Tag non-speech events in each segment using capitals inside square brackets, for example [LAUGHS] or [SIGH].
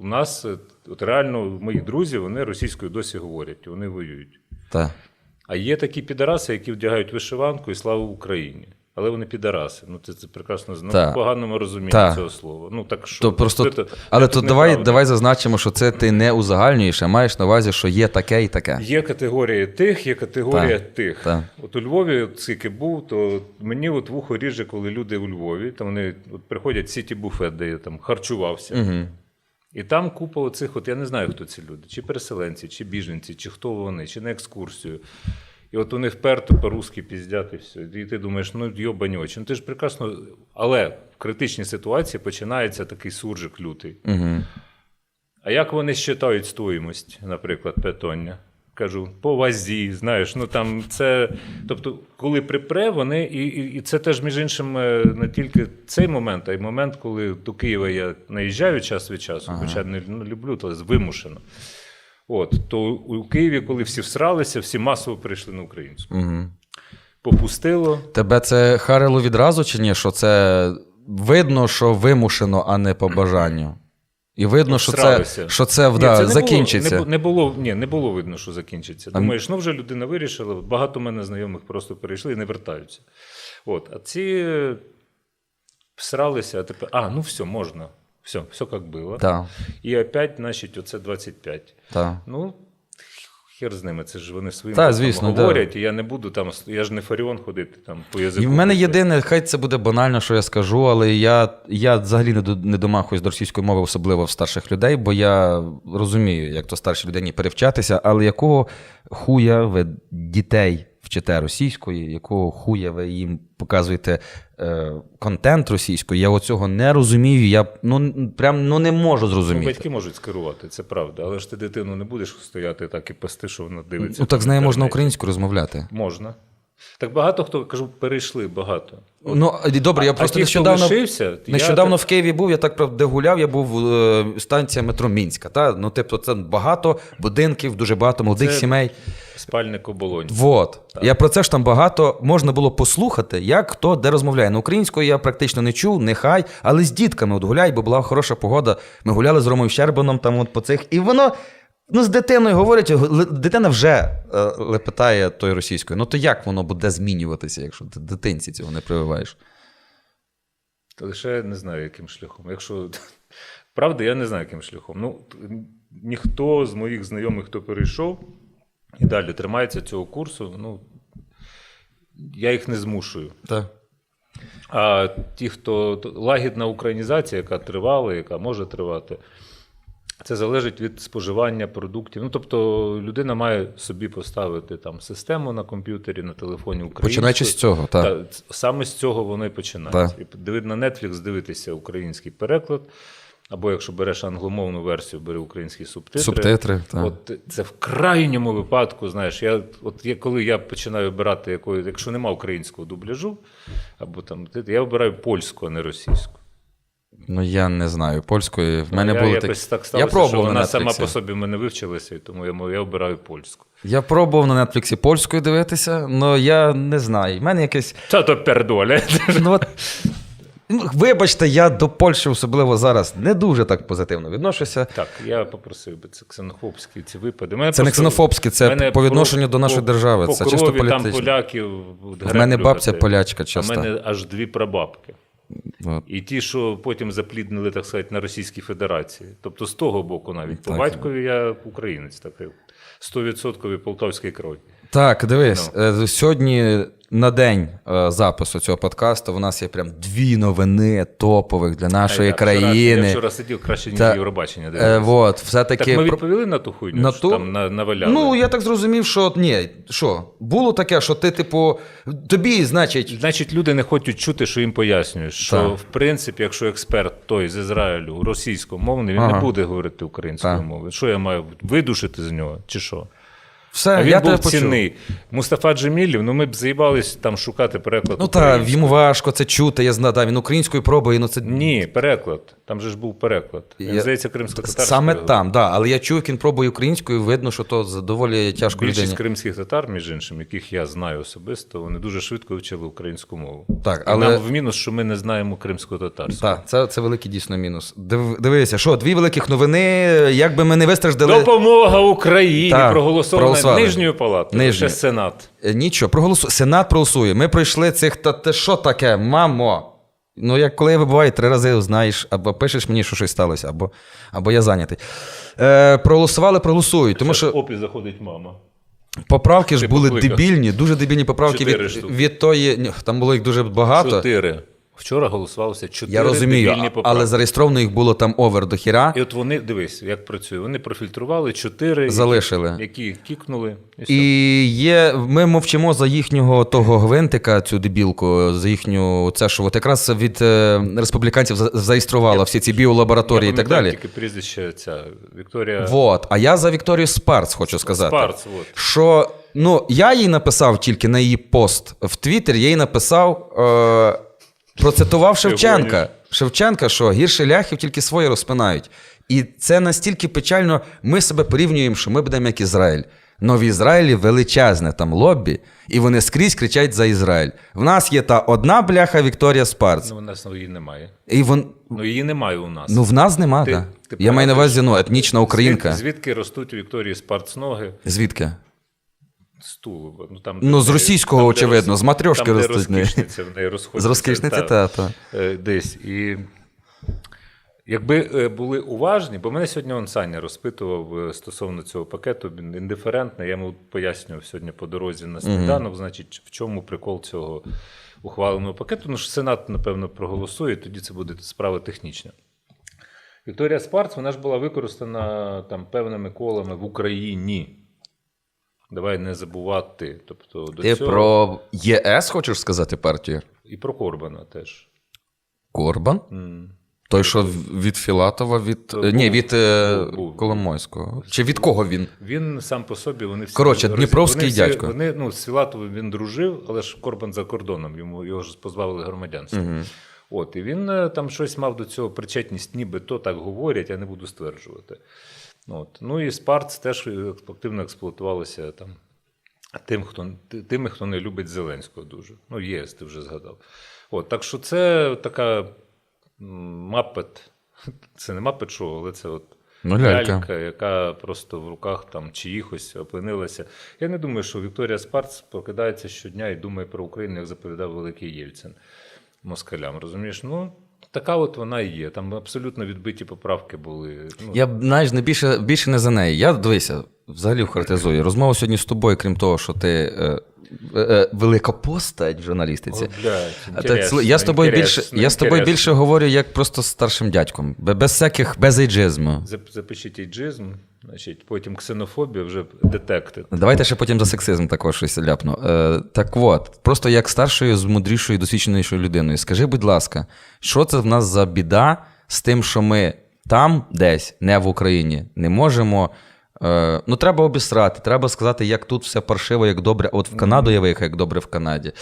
у нас е, от реально мої друзі вони російською досі говорять, вони воюють. Так. А є такі підараси, які вдягають вишиванку і слава Україні. Але вони підараси. Ну це, це прекрасно знаю. Так. в поганому розумінні Так. цього слова. Ну так що То просто, це- але це то давай, давай зазначимо, що це ти не узагальнюєш, а маєш на увазі, що є таке і таке. Є категорія тих, є категорія тих. так. От у Львові, от скільки був, то мені от вухо ріже, коли люди у Львові, там вони от приходять в сіті буфет, де я там харчувався. Угу. І там купа оцих, от я не знаю, хто ці люди, чи переселенці, чи біженці, чи хто вони, чи на екскурсію. І от вони вперто по-русски піздять і все. І ти думаєш, ну йобані очі. Ну ти ж прекрасно. Але в критичній ситуації починається такий суржик лютий. Угу. А як вони считають стоїмость, наприклад, питання? Кажу, по вазі, знаєш, ну там це. Тобто, коли припре, вони, і, і, і це теж, між іншим, е, не тільки цей момент, а й момент, коли до Києва я наїжджаю час від часу, хоча не ну, люблю, то вимушено. От, то у Києві, коли всі всралися, всі масово перейшли на українську. Угу. Попустило. Тебе це харило відразу чи ні? Що це видно, що вимушено, а не по бажанню? І видно, що це, що це, Ні, да, це не закінчиться. Було, не, не було, ні, не було видно, що закінчиться. Думаєш, ну вже людина вирішила. Багато в мене знайомих просто перейшли і не вертаються. От, а ці е, всралися, а тепер, а, ну все, можна. Все, все як було. Да. І опять, значить, оце 25. Да. Ну, хер з ними, це ж вони своїм Та, там звісно, да. говорять, і я не буду там, я ж не фаріон ходити там по язику. І в мене єдине, хай це буде банально, що я скажу, але я, я взагалі не, до- не домахуюсь до російської мови, особливо в старших людей, бо я розумію, як то старші людині перевчатися, але якого хуя ви дітей вчите російської, якого хуя ви їм показуєте е, контент російською, я оцього не розумію. Я ну, прям ну, не можу Ну, зрозуміти. батьки можуть скерувати, це правда. Але ж ти дитину не будеш стояти так і пасти, що вона дивиться. Ну так з нею можна українською розмовляти. Можна. Так багато хто кажу, перейшли багато. Ну, і добре, я А просто ті, нещодавно, лишився, нещодавно так- в Києві був, я так правда, де гуляв, я був е, станція метро Мінська. Та? Ну, тобто, це багато будинків, дуже багато молодих Це- сімей. Спальник оболонь. Вот. Я про це ж там багато можна було послухати, як хто де розмовляє. Ну, українською я практично не чув, нехай, але з дітками от гуляй, бо була хороша погода. Ми гуляли з Ромою Щербаном там от по цих. І воно. Ну, з дитиною говорять, дитина вже е, лепетає тою російською. Ну то як воно буде змінюватися, якщо ти дитинці цього не прививаєш? Лише не знаю, яким шляхом. Якщо [LAUGHS] правда, я не знаю, яким шляхом. Ну, ніхто з моїх знайомих, хто перейшов і далі тримається цього курсу, ну я їх не змушую. Так. А ті, хто лагідна українізація, яка тривала, яка може тривати, це залежить від споживання продуктів. Ну, тобто, людина має собі поставити там систему на комп'ютері, на телефоні українською. Починаючи з цього, так. Та, саме з цього воно і починається. І на Netflix, дивитися український переклад. Або якщо береш англомовну версію, бери українські субтитри. Субтитри, так. От це в крайньому випадку, знаєш, я от я, коли я починаю обирати якої, якщо нема українського дубляжу, або там я обираю польську, а не російську. Ну я не знаю. Польської. В мене я були якось так Я сталося, що вона на сама по собі мене вивчилася, і тому я, я обираю польську. Я пробував на Нетфліксі польською дивитися, але я не знаю. В мене якесь. Та то пердоля. Ну, от, вибачте, я до Польщі особливо зараз не дуже так позитивно відношуся. Так, я попросив би це ксенофобські ці випади. Мене Це не просто- ксенофобське, це мене по відношенню до нашої по- держави. По Це крові чисто там політично. поляків. В мене бабця полячка, чесно. мене аж дві прабабки. От. І ті, що потім запліднили, так сказати, на Російській Федерації. Тобто з того боку навіть. По Так. батькові я українець такий. 100% полтавської крові. Так, дивись, Ну. е, сьогодні на день е, запису цього подкасту в нас є прям дві новини топових для нашої Я вчора- країни. Я вчора сидів краще, ніж Та- Євробачення. Е, дивився. вот, все-таки ми про- відповіли на ту хуйню, На що ту? там на- наваляли? Ну, я так зрозумів, що ні, що було таке, що ти, типу, тобі, значить, Значить, люди не хочуть чути, що їм пояснюєш. Що Так. в принципі, якщо експерт той з Ізраїлю російськомовний, він Ага. не буде говорити українською Так. мовою. Що я маю видушити з нього, чи що? Все, а він я був тебе почув. Мустафа Джемілів, ну ми б заїбались там шукати переклад. Ну так, йому важко це чути, я знаю, да, він українською пробує, ну це Ні, переклад. Там же ж був переклад. Він, Я- здається, кримсько-татарською. саме говорив. там, да. Але я чую, як він пробує українською, видно, що то доволі тяжко Більшість людині. кримських татар, між іншим, яких я знаю особисто, вони дуже швидко вчили українську мову. Так, але- Нам в мінус, що ми не знаємо кримсько-татарську. Так, це, це великий дійсно мінус. Див, дивися, що, дві великих новини, як би ми не вистраждали. Допомога Україні Так, проголосована проголосували. нижньою палатою. Нижньою. Ще Сенат. Е, Нічого, проголосує. Сенат проголосує. Ми пройшли цих. Та те що таке, мамо? Ну, як коли я вибуваю три рази, знаєш, або пишеш мені, що щось сталося, або, або я зайнятий. Е, проголосували, проголосують. Тому що Опі заходить мама. поправки ж Ти були покликав. дебільні, дуже дебільні поправки Чотири від, штуки. від тої. ні, Там було їх дуже багато. Чотири. Вчора голосувалося чотири Я розумію, дебільні поправки. але зареєстровано їх було там овер до хіра. І от вони, дивись, як працює. Вони профільтрували чотири, Залишили. які кікнули. І, все. І є, ми мовчимо за їхнього того гвинтика, цю дебілку, за їхню це, що от якраз від е, республіканців за- зареєструвала всі ці біолабораторії і так далі. Тільки прізвище ця Вікторія Вот. А я за Вікторію Спарц хочу сказати. Спарц. От. Що ну, я їй написав тільки на її пост в Твіттер, я їй написав, е, процитував Шевченка. Шевченка, що гірше ляхів тільки свої розпинають. І це настільки печально, ми себе порівнюємо, що ми будемо як Ізраїль. Но в Ізраїлі величезне там лоббі, і вони скрізь кричать за Ізраїль. В нас є та одна бляха Вікторія Спарц. Ну, у нас її немає. І вон, Ну, її немає у нас. ну в нас нема, Ти- ти Я маю на увазі ну, етнічна українка. Звідки, звідки ростуть у Вікторії спартсноги Звідки? З Тулуба? Ну, там, Ну, з російського, де очевидно, з там, неї. розкішниця в неї розходиться. З розкішниці, та, та, та. е, Десь. І якби е, були уважні, бо мене сьогодні он Саня розпитував е, стосовно цього пакету, він індиферентний. Я йому пояснював сьогодні по дорозі на сніданок, значить, в чому прикол цього ухваленого пакету. Ну, що Сенат, напевно, проголосує, тоді це буде справа технічна. Вікторія Спарц, вона ж була використана там певними колами в Україні. Давай не забувати. Тобто, до Ти цього... про ЄС хочеш сказати партію? І про Корбана теж. Корбан? М. Той, що від Філатова, від. Був. Ні, від е, Був, був. Коломойського. Чи від кого він? Він сам по собі, вони всі. Коротше, дніпровський вони всі- дядько. Вони, ну, з Філатовим він дружив, але ж Корбан за кордоном, йому його ж позбавили громадянства. От, і він е, там щось мав до цього причетність, ніби то так говорять, я не буду стверджувати. От. Ну і Спарц теж е, активно експлуатувалося там. Тим, хто, тими, хто не любить Зеленського дуже. Ну, ЄС, ти вже згадав. От, так що це така мапет. [LAUGHS] Це не мапет шоу, але це от Ну, лялька. яка просто в руках там чиїхось опинилася. Я не думаю, що Вікторія Спарц прокидається щодня і думає про Україну, як заповідав Великий Єльцин москалям. Розумієш? Ну, така от вона і є. Там абсолютно відбиті поправки були. Ну, Я знаєш, не більше, більше не за неї. Я дивися, взагалі характеризую. Розмова сьогодні з тобою, крім того, що ти е, е, велика постать в журналістиці. О, блядь, так, я з тобою більше, я з тобою більше говорю як просто старшим дядьком, без всяких без ейджизму. Запишіть іджизм, значить, потім ксенофобія вже детектед. Давайте ще потім за сексизм також щось ляпну. Е, так от, просто як старшою, з мудрішою, досвідченішою людиною, скажи, будь ласка, що це в нас за біда з тим, що ми там, десь, не в Україні, не можемо. Е, ну, треба обісрати, треба сказати, як тут все паршиво, як добре. От в Канаду я виїхав, як добре в Канаді.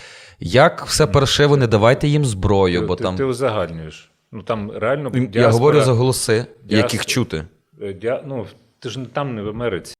Як все паршиво, не давайте їм зброю, бо ти, там. ти узагальнюєш. Ну там реально Я говорю за голоси, діаспора- яких чути. Е, Ну, ти ж не там, не в Америці.